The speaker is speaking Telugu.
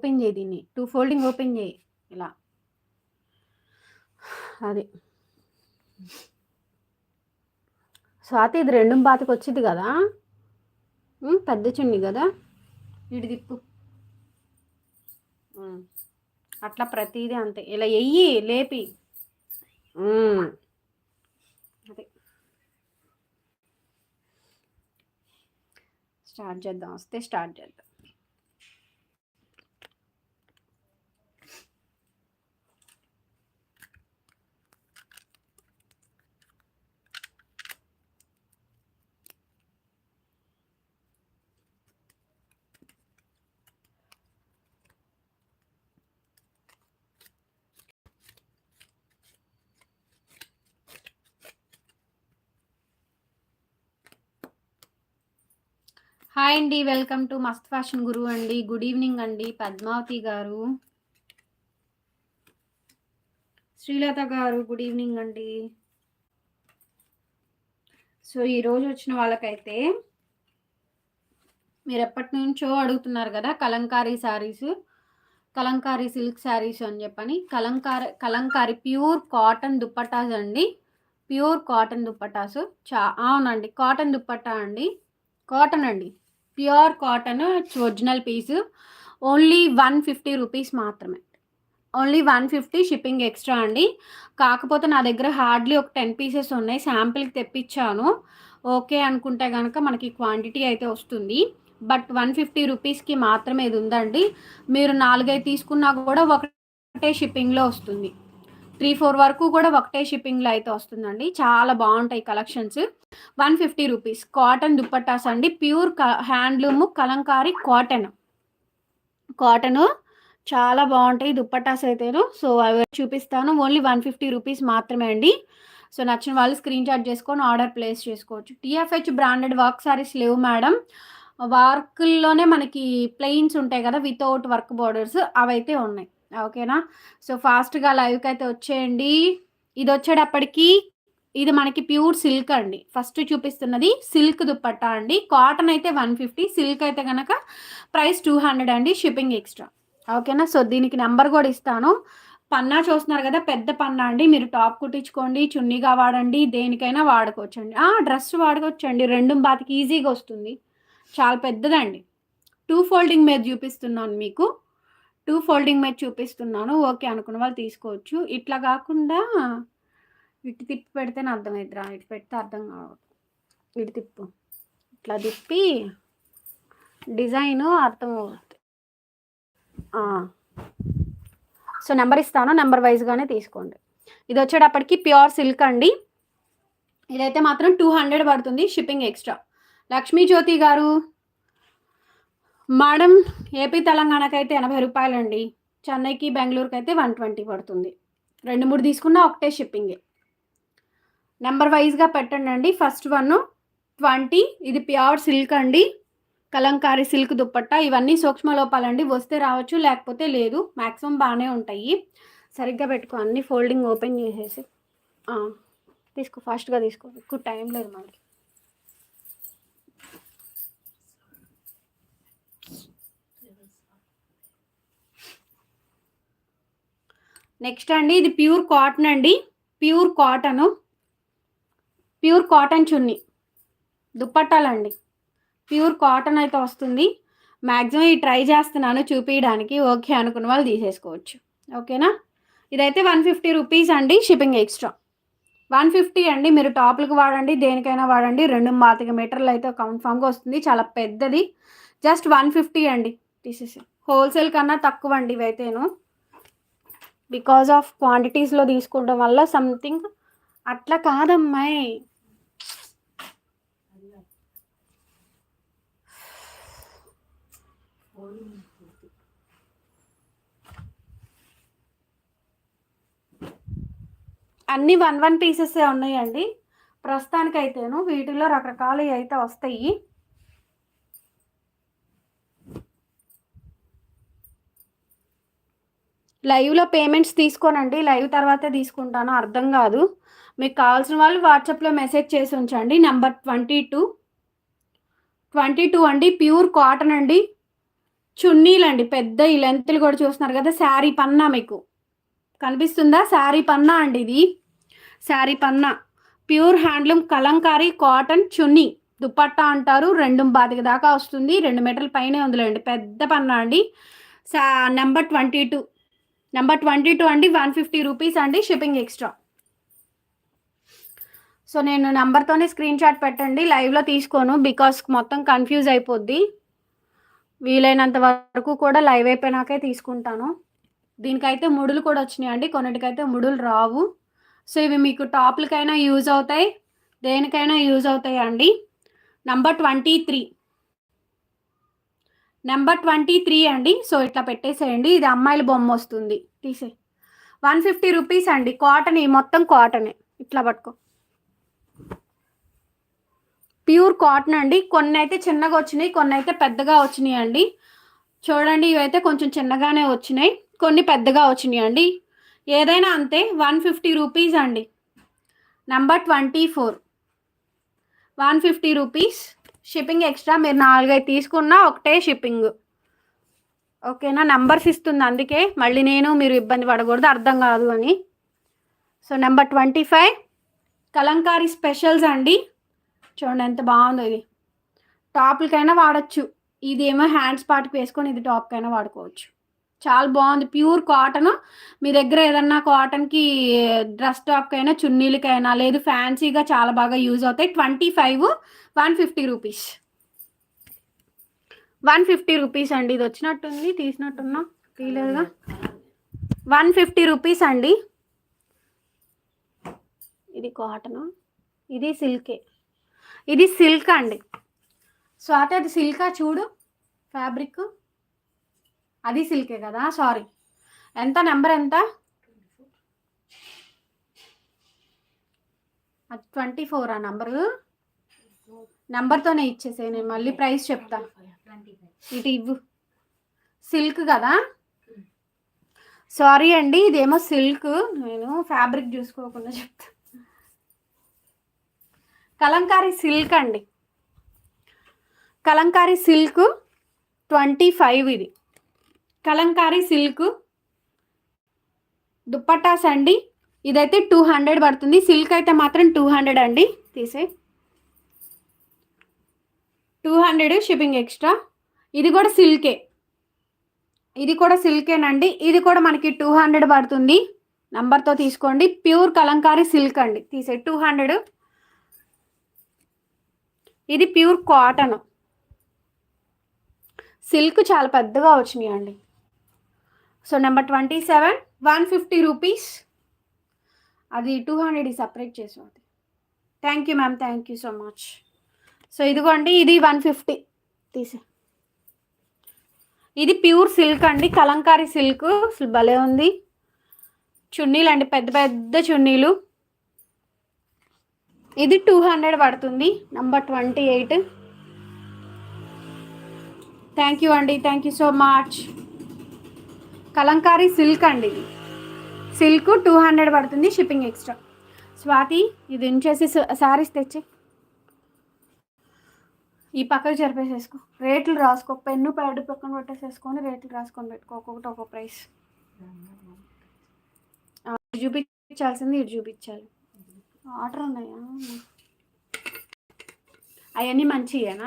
ఓపెన్ చేయి దీన్ని. టూ ఫోల్డింగ్ ఓపెన్ చేయి. ఇలా. అది. స్వాతి ఇది రెండు బాతికి వచ్చింది కదా? పెద్ద చున్ని కదా? ఇటు తిప్పు. అట్లా ప్రతిదీ అంతే. ఇలా ఎయ్యి లేపి. అదే. స్టార్ట్ చేద్దాం. వస్తే స్టార్ట్ చేద్దాం. హాయ్ అండి వెల్కమ్ టు మస్త్ ఫ్యాషన్ గురువు అండి. గుడ్ ఈవినింగ్ అండి పద్మావతి గారు. శ్రీలత గారు గుడ్ ఈవినింగ్ అండి. సో ఈరోజు వచ్చిన వాళ్ళకైతే మీరు ఎప్పటి నుంచో అడుగుతున్నారు కదా కలంకారీ శారీస్ కలంకారీ సిల్క్ శారీస్ అని చెప్పని. కలంకారీ కలంకారీ ప్యూర్ కాటన్ దుప్పటాస్ అండి. Pure cotton dupattas. చా అవునండి కాటన్ దుప్పటా అండి. కాటన్ అండి. Pure cotton original piece only one fifty rupees మాత్రమే. Only one fifty shipping extra అండి. కాకపోతే నా దగ్గర హార్డ్లీ ఒక టెన్ పీసెస్ ఉన్నాయి. శాంపిల్కి తెప్పించాను. ఓకే అనుకుంటే కనుక మనకి క్వాంటిటీ అయితే వస్తుంది. బట్ వన్ ఫిఫ్టీ రూపీస్కి మాత్రమే ఇది ఉందండి. మీరు నాలుగైదు తీసుకున్నా కూడా ఒకటే షిప్పింగ్లో వస్తుంది. త్రీ ఫోర్ వరకు కూడా ఒకటే షిప్పింగ్లో అయితే వస్తుందండి. చాలా బాగుంటాయి collections. One fifty rupees. Cotton dupattas అండి. ప్యూర్ క హ్యాండ్లూమ్ కలంకారీ కాటన్. కాటన్ చాలా బాగుంటాయి దుప్పట్టాస్ అయితేను. సో అవి చూపిస్తాను. ఓన్లీ వన్ ఫిఫ్టీ రూపీస్ మాత్రమే అండి. సో నచ్చిన వాళ్ళు స్క్రీన్ షాట్ చేసుకొని ఆర్డర్ ప్లేస్ చేసుకోవచ్చు. టీఎఫ్హెచ్ బ్రాండెడ్ వర్క్ సారీస్ లేవు మేడం. వర్క్లోనే మనకి ప్లెయిన్స్ ఉంటాయి కదా వితౌట్ వర్క్ బోర్డర్స్ అవైతే ఉన్నాయి. ఓకేనా? సో ఫాస్ట్గా లైవ్కి అయితే వచ్చేయండి. ఇది వచ్చేటప్పటికి ఇది మనకి ప్యూర్ సిల్క్ అండి. ఫస్ట్ చూపిస్తున్నది సిల్క్ దుప్పట్టా అండి. కాటన్ అయితే వన్ ఫిఫ్టీ సిల్క్ అయితే కనుక ప్రైస్ టూ హండ్రెడ్ అండి షిప్పింగ్ ఎక్స్ట్రా. ఓకేనా? సో దీనికి నెంబర్ కూడా ఇస్తాను. పన్నా చూస్తున్నారు కదా పెద్ద పన్నా అండి. మీరు టాప్ కుట్టించుకోండి చున్నీగా వాడండి దేనికైనా వాడుకోవచ్చండి. డ్రెస్ వాడుకోవచ్చండి. రెండు బాతికి ఈజీగా వస్తుంది. చాలా పెద్దదండి. టూ ఫోల్డింగ్ మీద చూపిస్తున్నాను మీకు. టూ ఫోల్డింగ్ మీద చూపిస్తున్నాను. ఓకే అనుకున్న వాళ్ళు తీసుకోవచ్చు. ఇట్లా కాకుండా ఇటు తిప్పి పెడితేనే అర్థమవుతుందిరా ఇటు పెడితే అర్థం కావద్దు ఇటు తిప్పు. ఇట్లా తిప్పి డిజైన్ అర్థం అవుతుంది సో నెంబర్ ఇస్తాను. నెంబర్ వైజ్గానే తీసుకోండి. ఇది వచ్చేటప్పటికి ప్యూర్ సిల్క్ అండి. ఇదైతే మాత్రం టూ హండ్రెడ్ పడుతుంది షిప్పింగ్ ఎక్స్ట్రా. లక్ష్మీ జ్యోతి గారు మేడం ఏపీ తెలంగాణకి అయితే ఎనభై రూపాయలండి. చెన్నైకి బెంగళూరుకి అయితే వన్ ట్వంటీ పడుతుంది. రెండు మూడు తీసుకున్నా ఒకటే షిప్పింగే. నెంబర్ వైజ్గా పెట్టండి అండి ఫస్ట్ వన్ ట్వంటీ ఇది ప్యూర్ సిల్క్ అండి. కలంకారీ సిల్క్ దుప్పట్ట ఇవన్నీ సూక్ష్మ లోపాలండి. వస్తే రావచ్చు లేకపోతే లేదు. మ్యాక్సిమం బాగానే ఉంటాయి. సరిగ్గా పెట్టుకో అన్ని ఫోల్డింగ్ ఓపెన్ చేసేసి. తీసుకో ఫాస్ట్గా తీసుకో. ఎక్కువ టైం లేదు మనకి. నెక్స్ట్ అండి ఇది ప్యూర్ కాటన్ అండి. Pure cotton. ప్యూర్ కాటన్ చున్నీ. దుప్పట్టాలండి. ప్యూర్ కాటన్ అయితే వస్తుంది. మ్యాక్సిమం ఈ ట్రై చేస్తున్నాను చూపించడానికి ఓకే అనుకున్న వాళ్ళు తీసేసుకోవచ్చు. ఓకేనా? ఇదైతే వన్ ఫిఫ్టీ రూపీస్ అండి షిప్పింగ్ ఎక్స్ట్రా. వన్ ఫిఫ్టీ అండి మీరు టాప్లకు వాడండి దేనికైనా వాడండి. రెండు పాతిక మీటర్లు అయితే కన్ఫామ్గా వస్తుంది. చాలా పెద్దది. జస్ట్ వన్ ఫిఫ్టీ అండి. తీసేసి హోల్సేల్ కన్నా తక్కువ అండి ఇవైతేను. బికాజ్ ఆఫ్ క్వాంటిటీస్లో తీసుకోవడం వల్ల సంథింగ్ అట్లా కాదమ్మాయి. అన్ని వన్ వన్ పీసెస్ ఉన్నాయండి. ప్రస్తుతానికైతేను వీటిలో రకరకాలు అయితే వస్తాయి. లైవ్లో పేమెంట్స్ తీసుకోనండి. లైవ్ తర్వాతే తీసుకుంటాను. అర్థం కాదు. మీకు కావాల్సిన వాళ్ళు వాట్సాప్లో మెసేజ్ చేసి ఉంచండి. Number twenty two. Twenty two అండి. ప్యూర్ కాటన్ అండి. చున్నీలు అండి. పెద్ద ఈ లెంత్లు కూడా చూస్తున్నారు కదా. శారీ పన్నా మీకు. కనిపిస్తుందా? శారీ పన్నా అండి ఇది. శారీ పన్నా. ప్యూర్ హ్యాండ్లూమ్ కలంకారీ కాటన్ చున్నీ. దుపట్టా అంటారు. రెండు బాతిక దాకా వస్తుంది. రెండు మీటర్ల పైనే ఉందిలేండి. పెద్ద పన్నా అండి. సా number twenty two. Number twenty two అండి వన్ ఫిఫ్టీ రూపీస్ అండి షిప్పింగ్ ఎక్స్ట్రా సో నేను నెంబర్తోనే స్క్రీన్ షాట్ పెట్టండి లైవ్లో తీసుకోను బికాస్ మొత్తం కన్ఫ్యూజ్ అయిపోద్ది. వీలైనంత వరకు కూడా లైవ్ అయిపోయినాకే తీసుకుంటాను. దీనికైతే ముడులు కూడా వచ్చినాయి అండి కొన్నిటికైతే ముడులు రావు. సో ఇవి మీకు టాప్లకైనా యూజ్ అవుతాయి దేనికైనా యూజ్ అవుతాయి అండి number twenty three number twenty three అండి. సో ఇట్లా పెట్టేసేయండి. ఇది అమ్మాయిల బొమ్మ వస్తుంది. తీసే. వన్ ఫిఫ్టీ రూపీస్ అండి. కాటన్ ఈ మొత్తం కాటనే ఇట్లా పట్టుకో. ప్యూర్ కాటన్ అండి. కొన్ని అయితే చిన్నగా వచ్చినాయి కొన్ని అయితే పెద్దగా వచ్చినాయి అండి. చూడండి ఇవైతే కొంచెం చిన్నగానే వచ్చినాయి. కొన్ని పెద్దగా వచ్చినాయి అండి. ఏదైనా అంతే వన్ ఫిఫ్టీ రూపీస్ అండి. Number twenty four one fifty rupees shipping extra మీరు నాలుగైదు తీసుకున్నా ఒకటే షిప్పింగ్. ఓకేనా? నెంబర్స్ ఇస్తుంది అందుకే. మళ్ళీ నేను మీరు ఇబ్బంది పడకూడదు అర్థం కాదు అని. So number twenty five. Kalamkari specials అండి. చూడండి ఎంత బాగుందో ఇది. టాప్లకైనా వాడచ్చు. ఇది ఏమో హ్యాండ్స్ పార్ట్కి వేసుకొని ఇది టాప్కైనా వాడుకోవచ్చు. చాలా బాగుంది. Pure cotton. మీ దగ్గర ఏదన్నా కాటన్కి డ్రెస్ టాప్కైనా చున్నీలకైనా లేదు ఫ్యాన్సీగా చాలా బాగా యూజ్ అవుతాయి. Twenty five one fifty rupees. One fifty rupees అండి. ఇది వచ్చినట్టుంది తీసినట్టున్నా. తీయలేదుగా వన్ ఫిఫ్టీ రూపీస్ అండి. ఇది కాటన్. ఇది సిల్కే. ఇది సిల్క్ అండి. స్వాతి అది సిల్కా చూడు. ఫ్యాబ్రిక్. అది సిల్కే కదా? సారీ ఎంత? నెంబర్ ఎంత? అది ట్వంటీ ఫోర్ ఆ నెంబరు నెంబర్తోనే ఇచ్చేసే నేను మళ్ళీ ప్రైస్ చెప్తా. ఇటు ఇవ్వు. సిల్క్ కదా? సారీ అండి ఇదేమో సిల్క్ నేను ఫ్యాబ్రిక్ చూసుకోకుండా చెప్తా. కలంకారీ సిల్క్ అండి. కలంకారీ సిల్క్ ట్వంటీ ఫైవ్ ఇది. కలంకారీ సిల్క్. దుప్పటాస్ అండి ఇదైతే టూ హండ్రెడ్ పడుతుంది. సిల్క్ అయితే మాత్రం టూ హండ్రెడ్ అండి. తీసే టూ హండ్రెడ్ షిప్పింగ్ ఎక్స్ట్రా ఇది కూడా సిల్కే ఇది కూడా సిల్కేనండి ఇది కూడా మనకి టూ హండ్రెడ్ పడుతుంది. నంబర్తో తీసుకోండి. ప్యూర్ కలంకారీ సిల్క్ అండి. తీసే టూ హండ్రెడ్ ఇది ప్యూర్ కాటన్ సిల్క్ చాలా పెద్దగా వచ్చినాయి అండి so number twenty seven one fifty rupees అది టూ హండ్రెడ్ సపరేట్ చేసాం అది thank you ma'am thank you so much so ఇదిగోండి ఇది వన్ ఫిఫ్టీ తీసే. ఇది ప్యూర్ సిల్క్ అండి. కలంకారీ సిల్క్. అసలు భలే ఉంది. చున్నీలు అండి. పెద్ద పెద్ద చున్నీలు. ఇది టూ హండ్రెడ్ పడుతుంది. Number twenty eight thank you అండి. Thank you so much kalamkari silk అండి ఇది. సిల్క్ టూ హండ్రెడ్ పడుతుంది షిప్పింగ్ ఎక్స్ట్రా. స్వాతి ఇది ఉంచేసి శారీస్ తెచ్చి. ఈ పక్కకు జరిపేసేసుకో. రేట్లు రాసుకో. పెన్ను ప్యాడ్ పక్కన పెట్టేసేసుకొని రేట్లు రాసుకొని పెట్టుకో. ఒక్కొక్కటి ఒక్కొక్క ప్రైస్. చూపించాల్సింది ఇటు చూపించాలి. ఆర్డర్ ఉన్నాయా? అవన్నీ మంచివేనా